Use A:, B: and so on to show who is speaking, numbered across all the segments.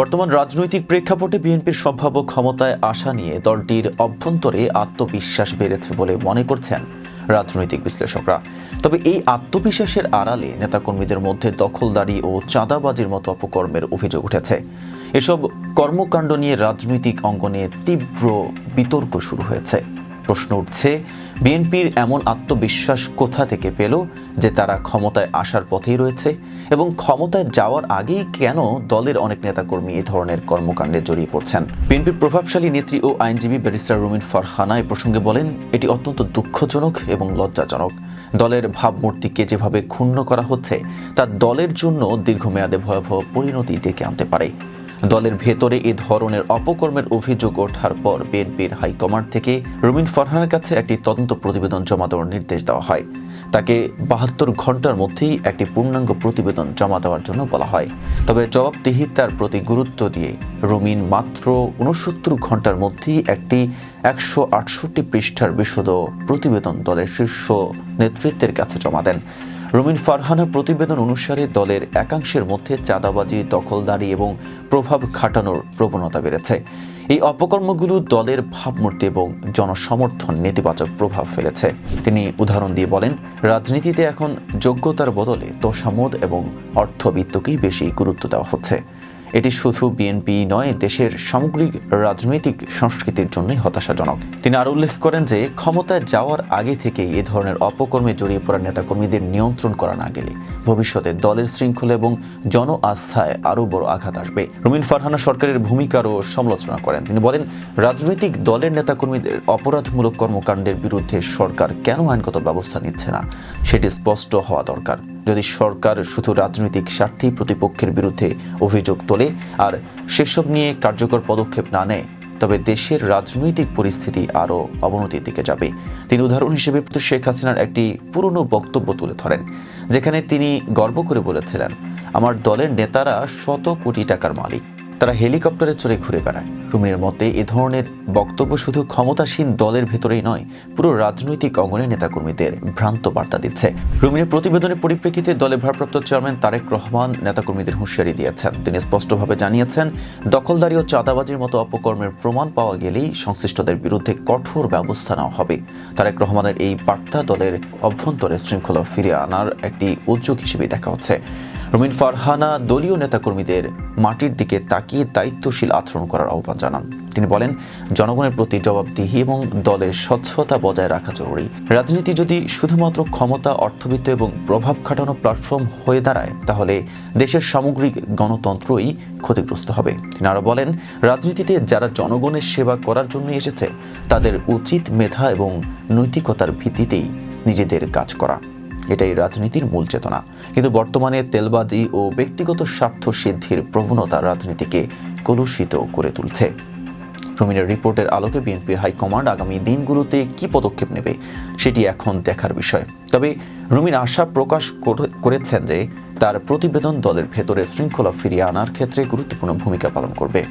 A: বর্তমান রাজনৈতিক প্রেক্ষাপটে বিএনপির সম্ভাব্য ক্ষমতায় আসা নিয়ে দলটির অভ্যন্তরে আত্মবিশ্বাস বেড়েছে বলে মনে করছেন রাজনৈতিক বিশ্লেষকরা। তবে এই আত্মবিশ্বাসের আড়ালে নেতাকর্মীদের মধ্যে দখলদারি ও চাঁদাবাজির মতো অপকর্মের অভিযোগ উঠেছে। এসব কর্মকাণ্ড নিয়ে রাজনৈতিক অঙ্গনে তীব্র বিতর্ক শুরু হয়েছে। প্রশ্ন উঠছে বিএনপির এমন আত্মবিশ্বাস কোথা থেকে পেল যে তারা ক্ষমতায় আসার পথেই রয়েছে? এবং ক্ষমতায় যাওয়ার আগেই কেন দলের অনেক নেতাকর্মী এই ধরনের কর্মকাণ্ডে জড়িয়ে পড়ছেন? বিএনপির প্রভাবশালী নেত্রী ও আইনজীবী ব্যারিস্টার রুমিন ফারহানা এ প্রসঙ্গে বলেন, এটি অত্যন্ত দুঃখজনক এবং লজ্জাজনক। দলের ভাবমূর্তিকে যেভাবে ক্ষুণ্ণ করা হচ্ছে, তা দলের জন্য দীর্ঘমেয়াদে ভয়াবহ পরিণতি ডেকে আনতে পারে। দলের ভেতরে এ ধরনের অপকর্মের অভিযোগ ওঠার পর বিএনপির হাইকমান্ড থেকে রুমিন ফারহানের কাছে একটি তদন্ত প্রতিবেদন জমা দেওয়ার নির্দেশ দেওয়া হয়। তাকে বাহাত্তর ঘণ্টার মধ্যেই একটি পূর্ণাঙ্গ প্রতিবেদন জমা দেওয়ার জন্য বলা হয়। তবে জবাবদিহিতার প্রতি গুরুত্ব দিয়ে রুমিন মাত্র উনসত্তর ঘণ্টার মধ্যেই একটি একশো আটষট্টি পৃষ্ঠার বিশদ প্রতিবেদন দলের শীর্ষ নেতৃত্বের কাছে জমা দেন। রুমিন ফারহানের প্রতিবেদন অনুসারে দলের একাংশের মধ্যে চাঁদাবাজি, দখলদারি এবং প্রভাব খাটানোর প্রবণতা বেড়েছে। এই অপকর্মগুলো দলের ভাবমূর্তি এবং জনসমর্থন নেতিবাচক প্রভাব ফেলেছে। তিনি উদাহরণ দিয়ে বলেন, রাজনীতিতে এখন যোগ্যতার বদলে তোষামোদ এবং অর্থবিত্তকেই বেশি গুরুত্ব দেওয়া হচ্ছে। এটি শুধু বিএনপি নয়, দেশের সামগ্রিক রাজনৈতিক সংস্কৃতির জন্যই হতাশাজনক। তিনি আরও উল্লেখ করেন যে, ক্ষমতায় যাওয়ার আগে থেকেই এ ধরনের অপকর্মে জড়িয়ে পড়া নেতাকর্মীদের নিয়ন্ত্রণ করা না গেলে ভবিষ্যতে দলের শৃঙ্খলা এবং জন আস্থায় আরও বড় আঘাত আসবে। রুমিন ফারহানা সরকারের ভূমিকারও সমালোচনা করেন। তিনি বলেন, রাজনৈতিক দলের নেতাকর্মীদের অপরাধমূলক কর্মকাণ্ডের বিরুদ্ধে সরকার কেন আইনগত ব্যবস্থা নিচ্ছে না? সেটি স্পষ্ট হওয়া দরকার। যদি সরকার শুধু রাজনৈতিক স্বার্থেই প্রতিপক্ষের বিরুদ্ধে অভিযোগ তোলে আর সেসব নিয়ে কার্যকর পদক্ষেপ না নেয়, তবে দেশের রাজনৈতিক পরিস্থিতি আরও অবনতির দিকে যাবে। তিনি উদাহরণ হিসেবে শেখ হাসিনার একটি পুরনো বক্তব্য তুলে ধরেন, যেখানে তিনি গর্ব করে বলেছিলেন, আমার দলের নেতারা শত কোটি টাকার মালিক। তারা হেলিকপ্টারে চড়ে ঘুরে বেড়ায়। রুমিনের মতে, এ ধরনের বক্তব্য শুধু ক্ষমতাসীন দলের ভেতরেই নয়, পুরো রাজনৈতিক অঙ্গনের নেতাকর্মীদের ভ্রান্ত বার্তা দিচ্ছে। রুমিনের প্রতিবেদনের পরিপ্রেক্ষিতে দলের ভারপ্রাপ্ত চেয়ারম্যান তারেক রহমান নেতাকর্মীদের হুঁশিয়ারি দিয়েছেন। তিনি স্পষ্টভাবে জানিয়েছেন, দখলদারি ও চাঁদাবাজির মতো অপকর্মের প্রমাণ পাওয়া গেলেই সংশ্লিষ্টদের বিরুদ্ধে কঠোর ব্যবস্থা নেওয়া হবে। তারেক রহমানের এই বার্তা দলের অভ্যন্তরে শৃঙ্খলা ফিরিয়ে আনার একটি উদ্যোগ হিসেবে দেখা হচ্ছে। রুমিন ফারহানা দলীয় নেতাকর্মীদের মাটির দিকে তাকিয়ে দায়িত্বশীল আচরণ করার আহ্বান জানান। তিনি বলেন, জনগণের প্রতি জবাবদিহি এবং দলের স্বচ্ছতা বজায় রাখা জরুরি। রাজনীতি যদি শুধুমাত্র ক্ষমতা, অর্থবিত্ত এবং প্রভাব খাটানো প্ল্যাটফর্ম হয়ে দাঁড়ায়, তাহলে দেশের সামগ্রিক গণতন্ত্রই ক্ষতিগ্রস্ত হবে। তিনি আরও বলেন, রাজনীতিতে যারা জনগণের সেবা করার জন্য এসেছে, তাদের উচিত মেধা এবং নৈতিকতার ভিত্তিতেই নিজেদের কাজ করা। এটাই রাজনীতির মূল চেতনা। কিন্তু বর্তমানে তেলবাজি ও ব্যক্তিগত স্বার্থ সিদ্ধির প্রবণতা রাজনীতিকে কলুষিত করে তুলছে। রুমিনের রিপোর্টের আলোকে বিএনপির হাইকমান্ড আগামী দিনগুলোতে কি পদক্ষেপ নেবে, সেটি এখন দেখার বিষয়। তবে রুমিন আশা প্রকাশ করে- করেছেন যে তার প্রতিবেদন দলের ভেতরে শৃঙ্খলা ফিরিয়ে আনার ক্ষেত্রে গুরুত্বপূর্ণ ভূমিকা পালন করবে।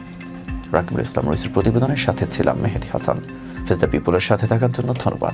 A: রাকিবুল ইসলাম রইসের প্রতিবেদনের সাথে ছিলাম মেহেদি হাসান। দ্য পিপলের সাথে থাকার জন্য ধন্যবাদ।